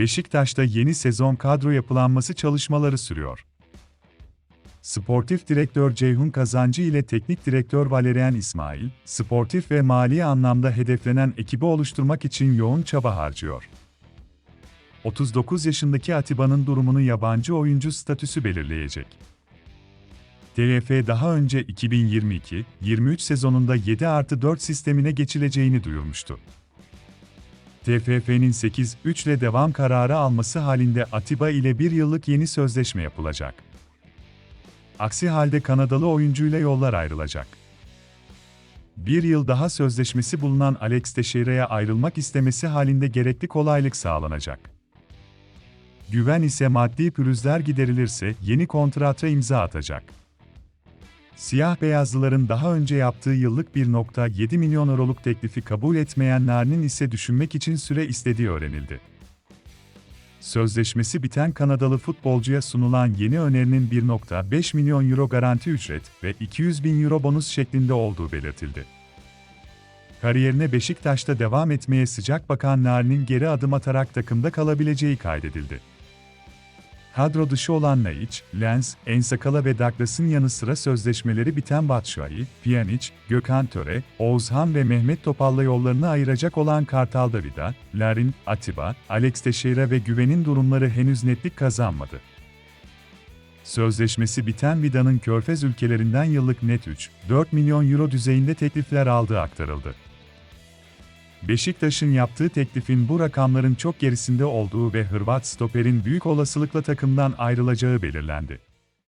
Beşiktaş'ta yeni sezon kadro yapılanması çalışmaları sürüyor. Sportif direktör Ceyhun Kazancı ile teknik direktör Valerian İsmail, sportif ve mali anlamda hedeflenen ekibi oluşturmak için yoğun çaba harcıyor. 39 yaşındaki Atiba'nın durumunu yabancı oyuncu statüsü belirleyecek. TFF daha önce 2022-23 sezonunda 7 artı 4 sistemine geçileceğini duyurmuştu. TFF'nin 8-3 ile devam kararı alması halinde Atiba ile bir yıllık yeni sözleşme yapılacak. Aksi halde Kanadalı oyuncuyla yollar ayrılacak. Bir yıl daha sözleşmesi bulunan Alex Teixeira'ya ayrılmak istemesi halinde gerekli kolaylık sağlanacak. Güven ise maddi pürüzler giderilirse yeni kontrata imza atacak. Siyah beyazlıların daha önce yaptığı yıllık 1.7 milyon euroluk teklifi kabul etmeyen Narnin ise düşünmek için süre istediği öğrenildi. Sözleşmesi biten Kanadalı futbolcuya sunulan yeni önerinin 1.5 milyon euro garanti ücret ve 200 bin euro bonus şeklinde olduğu belirtildi. Kariyerine Beşiktaş'ta devam etmeye sıcak bakan Narin'in geri adım atarak takımda kalabileceği kaydedildi. Kadro dışı olan Naiç, Lens, Ensakala ve Douglas'ın yanı sıra sözleşmeleri biten Batshuayi, Pjanic, Gökhan Töre, Oğuzhan ve Mehmet Topal'la yollarını ayıracak olan Kartal Davida, Larin, Atiba, Alex Teixeira ve Güven'in durumları henüz netlik kazanmadı. Sözleşmesi biten Vida'nın Körfez ülkelerinden yıllık net 3-4 milyon euro düzeyinde teklifler aldığı aktarıldı. Beşiktaş'ın yaptığı teklifin bu rakamların çok gerisinde olduğu ve Hırvat stoperin büyük olasılıkla takımdan ayrılacağı belirlendi.